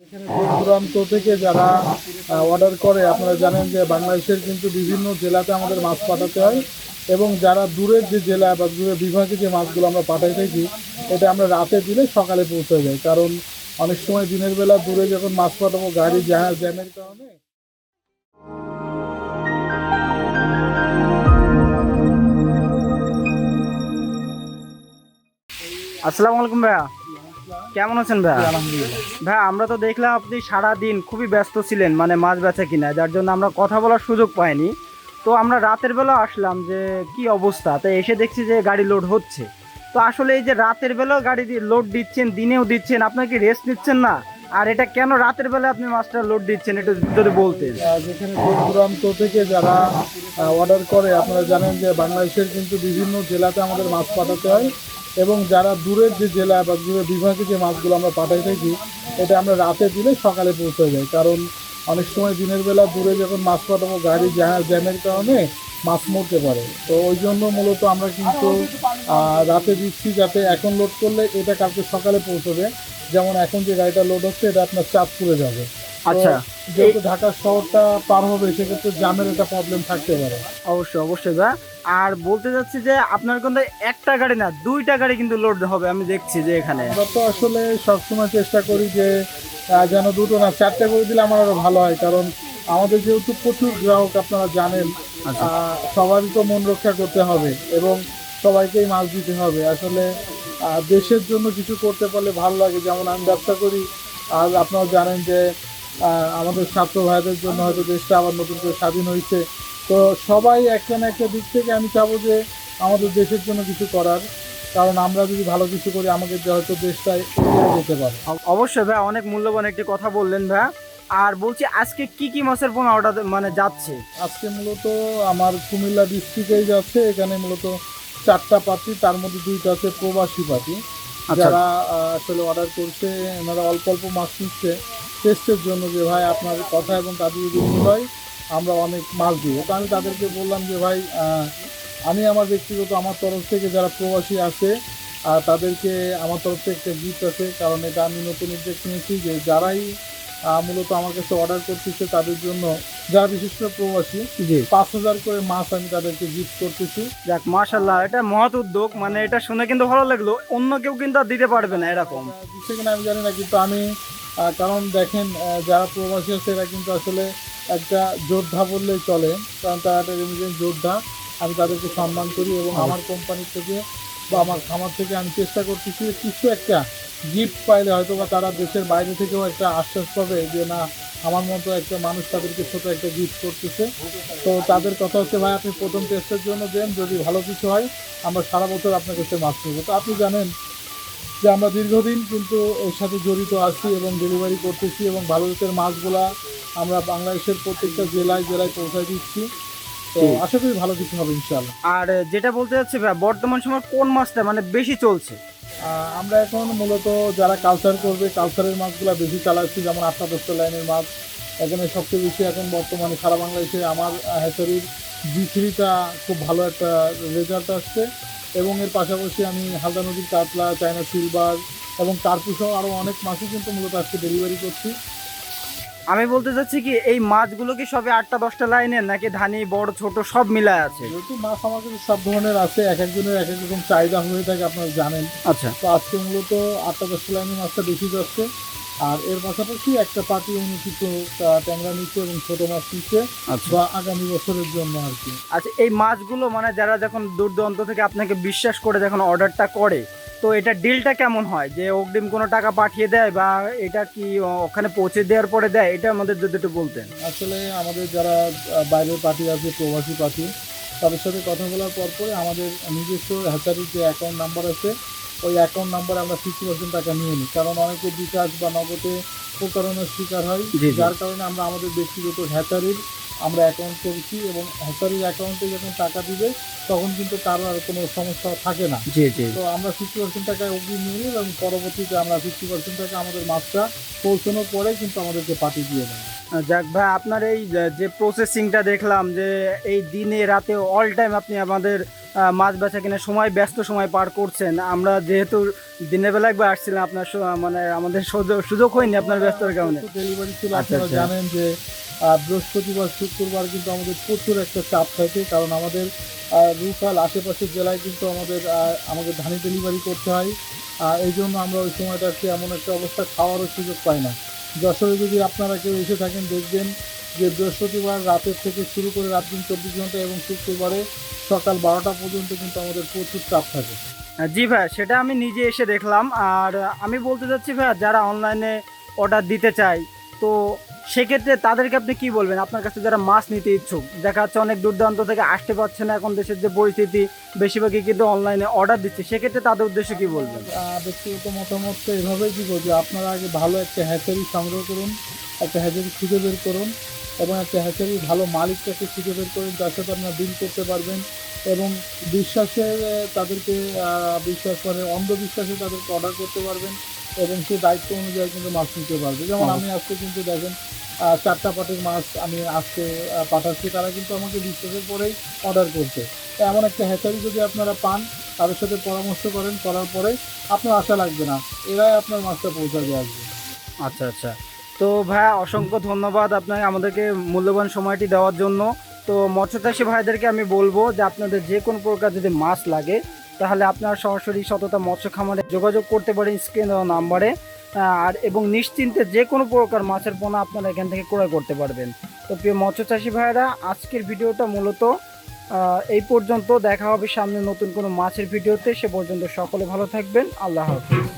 দূরান্ত থেকে যারা অর্ডার করে, আপনারা জানেন যে বাংলাদেশের কিন্তু বিভিন্ন জেলাতে আমাদের মাছ পাঠাতে হয় এবং যারা দূরের যে জেলা বা দূরের বিভাগে যে মাছগুলো আমরা পাঠাই থাকি এটা আমরা রাতে দিলে সকালে পৌঁছে যায়। কারণ অনেক সময় দিনের বেলা দূরে যখন মাছ পাঠাবো, গাড়ি, জাহাজ জ্যামের কারণে। আসসালামু আলাইকুম ভাইয়া। কেমন আছেন আলহামদুলিল্লাহ। ভাইয়া আমরা তো দেখলাম আপনি সারা দিন খুবই ব্যস্ত ছিলেন মানে মাছ বেচা কিনা যার জন্য আমরা কথা বলার সুযোগ পাইনি। তো আমরা রাতের বেলা আসলাম যে কি অবস্থা? তো এসে দেখছি যে গাড়ি লোড হচ্ছে। তো আসলে এই যে রাতের বেলাও গাড়ি লোড দিচ্ছেন দিনেও দিচ্ছেন আপনার কি রেস্ট নিচ্ছেন না? আর এটা কেন রাতের বেলা আপনি মাছটা লোড দিচ্ছেন এটা যদি বলতেন। যেখানে দূরান্ত থেকে যারা অর্ডার করে আপনারা জানেন যে বাংলাদেশের কিন্তু বিভিন্ন জেলাতে আমাদের মাছ পাঠাতে হয়। এবং যারা দূরের যে জেলা বা দূরের বিভাগে যে মাছগুলো আমরা পাঠাই থাকি এটা আমরা রাতে দিলে সকালে পৌঁছে যায় কারণ অনেক সময় দিনের বেলা দূরে যখন মাছ পাঠাবো গাড়ি জ্যামের কারণে মাছ মরতে পারে। তো ওই জন্য মূলত আমরা কিন্তু রাতে দিচ্ছি যাতে এখন লোড করলে এটা কালকে সকালে পৌঁছবে যেমন এখন যে গাড়িটা লোড হচ্ছে এটা আপনার চাঁদপুরে যাবে। আচ্ছা। যেহেতু ঢাকা শহরটা পার হবে সেক্ষেত্রে জামের একটা প্রবলেম থাকতে পারে। অবশ্যই অবশ্যই ভাই আর বলতে যাচ্ছি যে আপনার কিন্তু একটা গাড়ি না দুইটা গাড়ি কিন্তু লোড হবে আমি দেখছি যে এখানে। আমরা তো আসলে সবসময় চেষ্টা করি যে যেন দুটো না চারটে করে দিলে আমার আরও ভালো হয় কারণ আমাদের যেহেতু প্রচুর গ্রাহক আপনারা জানেন আচ্ছা। সবারই তো মন রক্ষা করতে হবে এবং সবাইকেই মাছ দিতে হবে। আসলে দেশের জন্য কিছু করতে পারলে ভালো লাগে যেমন আমি ব্যবসা করি আর আপনারা জানেন যে আমাদের ছাত্র ভাইদের জন্য হয়তো দেশটা আবার নতুন করে স্বাধীন হয়েছে। তো সবাই একটা না একটা দিক থেকে আমি চাবো যে আমাদের দেশের জন্য কিছু করার। কারণ আমরা যদি ভালো কিছু করি আমাদের হয়তো দেশটা এগিয়ে যেতে পারে। অবশ্যই ভাই অনেক মূল্যবান একটি কথা বললেন ভাই। আর বলছি আজকে কি কি মাছের পোনা অর্ডার মানে যাচ্ছে? আজকে মূলত আমার কুমিল্লা ডিস্ট্রিক্টেই যাচ্ছে। এখানে মূলত চারটা পার্টি তার মধ্যে দুইটা আছে প্রবাসী পার্টি আচ্ছা। যারা আসলে অর্ডার করছে এনারা অল্প অল্প মাছ নিচ্ছে। টেস্টের জন্য যে ভাই আপনার কথা এবং কাজে যদি হয় আমরা অনেক মাছ দিব তো আমি তাদেরকে বললাম যে ভাই আমি আমার ব্যক্তিগত আমার তরফ থেকে যারা প্রবাসী আছে আর তাদেরকে আমার তরফ থেকে একটা গিফট আছে। কারণ এটা আমি নতুন উদ্যোগ নিয়েছি যে যারাই মূলত আমার কাছে অর্ডার করতেছে তাদের জন্য যারা বিশেষ করে প্রবাসী পাঁচ হাজার করে মাছ আমি তাদেরকে গিফট করতেছি। যাক মাশাল্লাহ এটা মহৎ উদ্যোগ। মানে এটা শুনে কিন্তু ভালো লাগল। অন্য কেউ কিন্তু আর দিতে পারবে না এরকম। দিচ্ছে কিনা আমি জানি না কিন্তু আমি কারণ দেখেন যারা প্রবাসী আছে এরা কিন্তু আসলে একটা যোদ্ধা বললেই চলে কারণ তারা একটা রেমিডেন্স যোদ্ধা। আমি তাদেরকে সম্মান করি এবং আমার কোম্পানি থেকে বা আমার খামার থেকে আমি চেষ্টা করতেছি যে কিছু একটা গিফট পাইলে হয়তো বা তারা দেশের বাইরে থেকেও একটা আশ্বাস পাবে যে না আমার মতো একটা মানুষ তাদেরকে ছোট একটা গিফট করতেছে। তো তাদের কথা হচ্ছে ভাই আপনি প্রথম টেস্টের জন্য দেন যদি ভালো কিছু হয় আমরা সারা বছর আপনার কাছে মাছ নেব তো আপনি জানেন যে আমরা দীর্ঘদিন কিন্তু এর সাথে জড়িত আছি এবং ডেলিভারি করতেছি এবং ভালো জাতের মাছগুলা আমরা বাংলাদেশের প্রত্যেকটা জেলায় জেলায় পৌঁছায় দিচ্ছি। তো। আশা করি ভালো কিছু হবে ইনশাল্লাহ আর যেটা বলতে যাচ্ছি ভাই বর্তমান সময় কোন মাছটা মানে বেশি চলছে? আমরা এখন মূলত যারা কালচার করবে কালচারের মাছগুলো বেশি চালাচ্ছি যেমন আটটা দশটা লাইনের মাছ। এখানে সবচেয়ে বেশি এখন বর্তমানে সারা বাংলাদেশে আমার হ্যাচারির জি থ্রিটা খুব ভালো একটা রেজাল্ট আসছে। এবং এর পাশাপাশি আমি হালদা নদীর কাতলা চায়না সিলভার এবং কার্পুসহ আরও অনেক মাছই কিন্তু মূলত আজকে ডেলিভারি করছি। আমি বলতে চাচ্ছি কি এই মাছগুলো কি সবে আটটা দশটা লাইনের নাকি ধানি বড় ছোট সব মিলায় আছে? যেহেতু মাছ কাছে সব ধরনের আছে এক একজনের এক এক রকম চাহিদা হয়ে থাকে আপনারা জানেন। আচ্ছা। তো আজকে মূলত আটটা দশটা লাইনের মাছটা বেশি যাচ্ছে। আর এর পাশাপাশি একটা পার্টি উনি কিছু ট্যাংরা নিচ্ছে এবং ছোট মাছ নিচ্ছে আচ্ছা। বা আগামী বছরের জন্য আর কি। আচ্ছা এই মাছগুলো মানে যারা যখন দূর দূরান্ত থেকে আপনাকে বিশ্বাস করে যখন অর্ডারটা করে তো এটা ডিলটা কেমন হয়? যে অগ্রিম কোনো টাকা পাঠিয়ে দেয় বা এটা কি ওখানে পৌঁছে দেওয়ার পরে দেয়? এটা আমাদের যদি একটু বলতেন। আসলে আমাদের যারা বাইরের পার্টি আছে প্রবাসী পার্টি তাদের সাথে কথা বলার পর পরে আমাদের নিজস্ব হ্যাচারির যে অ্যাকাউন্ট নাম্বার আছে ওই অ্যাকাউন্ট নাম্বারে আমরা ফিফটি পার্সেন্ট টাকা নিয়ে নিই। কারণ অনেকে বিকাশ বা নগদে প্রতারণার শিকার হয়। যার কারণে আমরা আমাদের ব্যক্তিগত হ্যাচারির আমরা অ্যাকাউন্ট করছি এবং হ্যাচারির অ্যাকাউন্টে যখন টাকা দিবে তখন কিন্তু তার আর কোনো সমস্যা থাকে না। জি জি। তো আমরা ফিফটি পার্সেন্ট টাকা অগ্রিম নিয়ে নিই এবং পরবর্তীতে আমরা ফিফটি পার্সেন্ট টাকা আমাদের মাছটা পৌঁছানোর পরে কিন্তু আমাদেরকে পাঠিয়ে দিয়ে দেয় যাক ভাই আপনার এই যে- প্রসেসিংটা দেখলাম যে এই দিনে রাতে অল টাইম আপনি আমাদের মাছ বেচা কিনা সময় ব্যস্ত সময় পার করছেন। আমরা যেহেতু দিনের বেলা একবার আসছিলাম আপনার মানে আমাদের সুযোগ সুযোগ হয়নি আপনার ব্যস্ততার কারণে। ডেলিভারি ছিল আচ্ছা, আপনারা আচ্ছা। জানেন যে বৃহস্পতিবার শুক্রবার কিন্তু আমাদের প্রচুর একটা চাপ থাকে কারণ আমাদের রুফাল আশেপাশের জেলায় কিন্তু আমাদের আমাদের ধানি ডেলিভারি করতে হয়। এই জন্য আমরা ওই সময়টাকে এমন একটা অবস্থা খাওয়ারও সুযোগ পাই না। যশোরে যদি আপনারা কেউ এসে থাকেন দেখবেন যে বৃহস্পতিবার রাতের থেকে শুরু করে রাত দিন চব্বিশ ঘণ্টা এবং শুক্রবারে সকাল বারোটা পর্যন্ত কিন্তু আমাদের প্রচুর চাপ থাকে। জি ভাই সেটা আমি নিজে এসে দেখলাম। আর আমি বলতে চাচ্ছি ভাই যারা অনলাইনে অর্ডার দিতে চায় তো সেক্ষেত্রে তাদেরকে আপনি কি বলবেন? আপনার কাছে যারা মাছ নিতে ইচ্ছুক দেখা যাচ্ছে অনেক দূরদূরান্ত থেকে আসতে পারছে না এখন দেশের যে পরিস্থিতি বেশিরভাগই কিন্তু অনলাইনে অর্ডার দিচ্ছে। সেক্ষেত্রে তাদের উদ্দেশ্যে কি বলবেন? ব্যক্তিগত মতামত তো এভাবেই দিব যে আপনারা আগে ভালো একটা হ্যাচারি সংগ্রহ করুন একটা হ্যাচারি খুঁজে বের করুন। এবং একটা হ্যাচারি ভালো মালিকটাকে খুঁজে বের করুন যার সাথে আপনারা ডিল করতে পারবেন এবং বিশ্বাসে তাদেরকে বিশ্বাস করে অন্ধবিশ্বাসে তাদেরকে অর্ডার করতে পারবেন এবং সে দায়িত্ব অনুযায়ী কিন্তু মাছ নিতে পারবে। যেমন আমি আজকে কিন্তু দেখেন চারটা পাটের মাছ আমি আজকে পাঠাচ্ছি তারা কিন্তু আমাকে বিশ্বাসের পরেই অর্ডার করছে। এমন একটা হ্যাচারি যদি আপনারা পান তাদের সাথে পরামর্শ করেন করার পরে আপনার আশা লাগবে না। এরাই আপনার মাছটা পৌঁছাবে আসবে আচ্ছা আচ্ছা। তো ভাইয়া, অসংখ্য ধন্যবাদ আপনাকে, আমাদেরকে মূল্যবান সময়টি দেওয়ার জন্য। তো মৎস্যচাষী ভাইদেরকে আমি বলব যে আপনাদের যে কোনো প্রকার যদি মাছ লাগে, তাহলে আপনারা সরাসরি সততা মৎস্য খামারে যোগাযোগ করতে পারেন স্ক্রিন নাম্বারে। আর এবং নিশ্চিন্তে যে কোনো প্রকার মাছের পোনা আপনারা এখান থেকে ক্রয় করতে পারবেন। তো প্রিয় মৎস্যচাষী ভাইরা আজকের ভিডিওটা মূলত এই পর্যন্ত। দেখা হবে সামনে নতুন কোনো মাছের ভিডিওতে। সে পর্যন্ত সকলে ভালো থাকবেন। আল্লাহ হাফিজ।